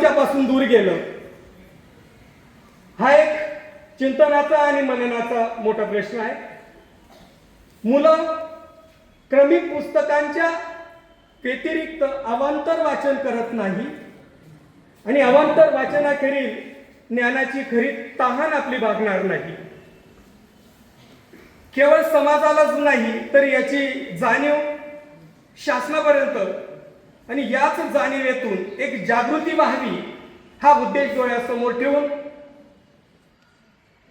आमच्यापासून दूर गेलं. हा एक चिंतनाचा आणि मननाचा मोठा प्रश्न आहे. मुलं क्रमिक पुस्तकांच्या व्यतिरिक्त अवांतर वाचन करत नाही आणि अवांतर वाचनाखेरीज ज्ञानाची खरी तहान आपली भागणार नाही. केवळ समाजालाच नाही तर याची जाणीव शासनापर्यंत आणि याच जाणीवेतून एक जागृती व्हावी हा उद्देश डोळ्यासमोर ठेवून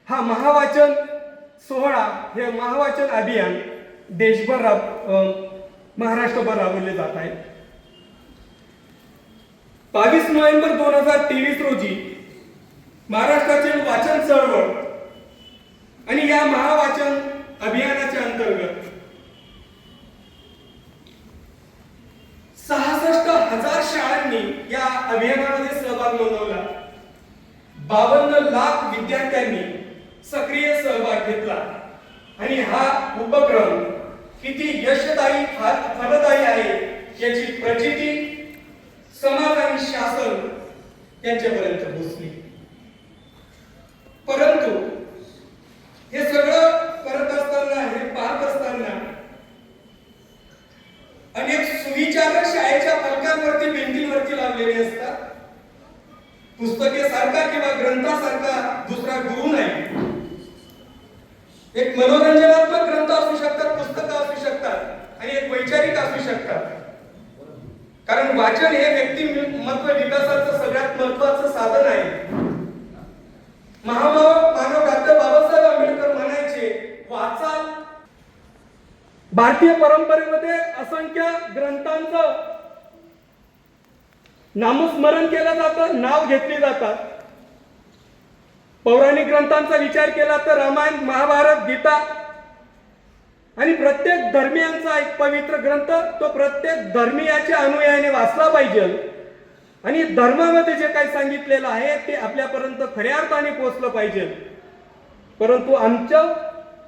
हा महावाचन सोहळा हे महावाचन अभियान देशभर राब अं, महाराष्ट्रभर राबवले जात आहे. बावीस नोव्हेंबर दोन हजार तेवीस रोजी महाराष्ट्राचे वाचन चळवळ आणि या महावाचन अभियानाच्या अंतर्गत हजार या अभियानामध्ये सहभाग नोंदवला. बावन्न लाख विद्यार्थ्यांनी सक्रिय सहभाग घेतला. आणि हा उपक्रम किती यशदायी फलदायी आहे याची प्रचिती समाज आणि शासन यांच्यापर्यंत पोहोचली. पुस्तके सारखा किंवा ग्रंथासारखा दुसरा गुरु नाही. एक मनोरंजनात्मक ग्रंथ असू शकतात पुस्तकं असू शकतात आणि एक वैचारिक असू शकतात. कारण वाचन हे व्यक्तिमत्व विकासाचं सगळ्यात महत्वाचं साधन आहे. महामानव मानव डॉक्टर बाबासाहेब आंबेडकर म्हणायचे वाचाल. भारतीय परंपरेमध्ये असंख्य ग्रंथांचं नामस्मरण केलं जातं नाव घेतली जातात. पौराणिक ग्रंथांचा विचार केला तर रामायण महाभारत गीता आणि प्रत्येक धर्मियांचा एक पवित्र ग्रंथ तो प्रत्येक धर्मीयाच्या अनुयायाने वाचला पाहिजे. आणि धर्मामध्ये जे काही सांगितलेलं आहे ते आपल्यापर्यंत खऱ्या अर्थाने पोहोचलं पाहिजे. परंतु आमचं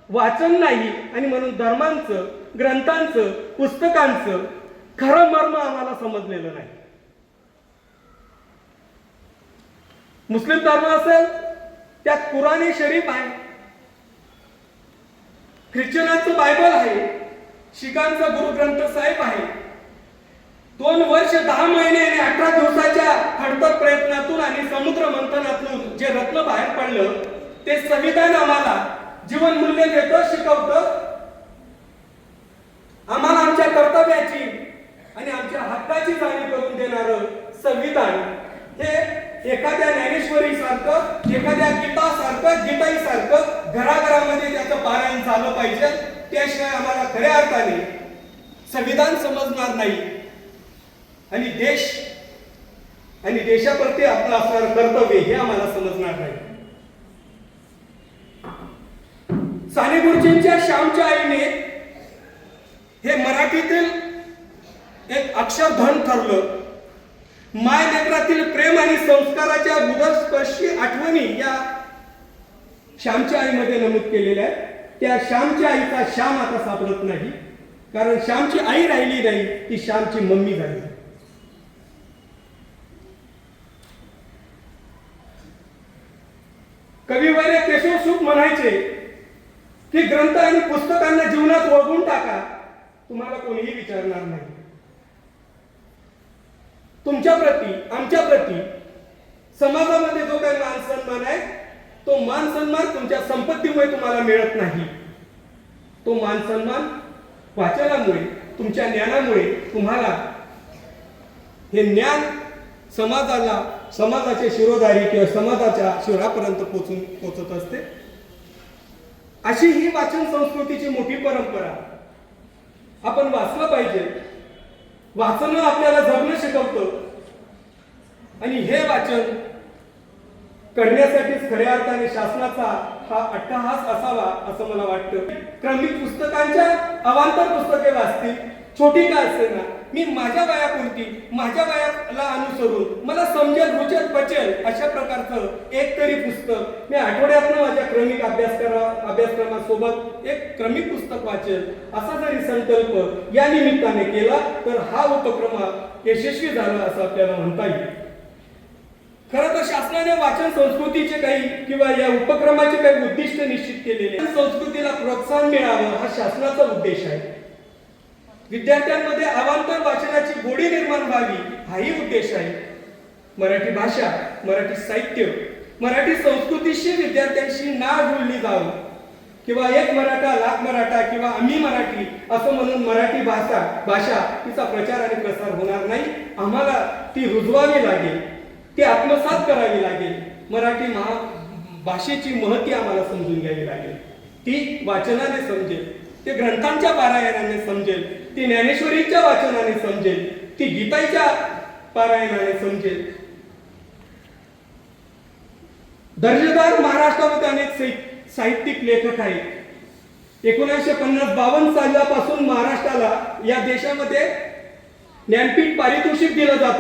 वाचन नाही आणि म्हणून धर्मांचं ग्रंथांचं पुस्तकांचं खरं मर्म आम्हाला समजलेलं नाही. मुस्लिम धर्म असेल त्यात कुराणी शरीफ आहे. ख्रिश्चनांचं बायबल आहे शिखांचा गुरुग्रंथ साहेब आहे. दोन वर्ष दहा महिने आणि अठरा दिवसाच्या खडतर प्रयत्नातून आणि समुद्र मंथनातून जे रत्न बाहेर पडलं ते संविधान आम्हाला जीवन मूल्य देतं शिकवतं. आम्हाला आमच्या कर्तव्याची आणि आमच्या हक्काची जाणीव करून देणार संविधान हे एखाद्या न्याय सारखं एखाद्या गीता सारखं गीताई सारखं घराघरामध्ये त्याचं पारायण झालं पाहिजे त्याशिवाय आम्हाला खऱ्या अर्थाने संविधान समजणार नाही. आणि देश आणि देशाप्रती आपलं असणारं कर्तव्य हे आम्हाला समजणार नाही. साने गुरुजींच्या श्यामच्या आईने हे मराठीतील एक अक्षरधन ठरलं. माय नेत्रातील प्रेम आणि संस्काराच्या हृदयस्पर्शी आठवणी या श्यामच्या आईमध्ये नमूद केलेल्या आहेत. त्या श्यामच्या आईचा श्याम आता सापडत नाही. कारण श्यामची आई राहिली नाही ती श्यामची मम्मी झाली. कविवारे केशव सुख म्हणायचे की ग्रंथ आणि पुस्तकांना जीवनात वळवून टाका. तुम्हाला कोणीही विचारणार नाही. तुमच्या प्रती आमच्या प्रती समाजामध्ये जो काही मान सन्मान आहे तो मान सन्मान तुमच्या संपत्तीमुळे तुम्हाला मिळत नाही. तो मान सन्मान वाचनामुळे तुमच्या ज्ञानामुळे तुम्हाला हे ज्ञान समाजाला समाजाचे शिरोधारी किंवा समाजाच्या शिरापर्यंत पोचून पोचत असते. अशी ही वाचन संस्कृतीची मोठी परंपरा आपण वाचलं पाहिजे. वाचणं आपल्याला जगणं शिकवतं. आणि हे वाचन करण्यासाठीच खऱ्या अर्थाने शासनाचा हा अट्टहास असावा असं मला वाटतं. क्रमिक पुस्तकांच्या अवांतर पुस्तके वाचतील. छोटी का असेना मी माझ्या वयापुरती माझ्या वयाला अनुसरून मला समजेल रुचेल पचेल अशा प्रकारचं एक तरी पुस्तक. मी आठवड्यातनं माझ्या क्रमिक अभ्यासक्रमा अभ्यासक्रमासोबत एक क्रमिक पुस्तक वाचेल. असा जरी संकल्प या निमित्ताने केला तर हा उपक्रम यशस्वी झाला असं आपल्याला म्हणता येईल. शासनाने वाचन संस्कृतीचे काही किंवा या उपक्रमाचे काही उद्दिष्ट निश्चित केलेले संस्कृतीला प्रोत्साहन मिळावं हा शासनाचा उद्देश आहे. विद्यार्थ्यांमध्ये अवांतर वाचनाची गोडी निर्माण व्हावी हाही उद्देश आहे. मराठी भाषा मराठी साहित्य मराठी संस्कृतीशी विद्यार्थ्यांशी ना जुळली जावं. किंवा एक मराठा लाख मराठा किंवा आम्ही मराठी असं म्हणून मराठी भाषा भाषा तिचा प्रचार आणि प्रसार होणार नाही. आम्हाला ती रुजवावी लागेल ती आत्मसात करावी लागेल. मराठी महा भाषेची महती आम्हाला समजून घ्यावी लागेल. ती वाचनाने समजेल. ते ग्रंथांच्या पारायणाने समजेल ती ज्ञानेश्वरीच्या वाचनाने समजेल ती गीताच्या पारायणाने समजेल. दर्जेदार महाराष्ट्रामध्ये अनेक साहित्यिक लेखक आहेत. एकोणीसशे पन्नास बावन्न सालापासून महाराष्ट्राला या देशामध्ये ज्ञानपीठ पारितोषिक दिलं जातं.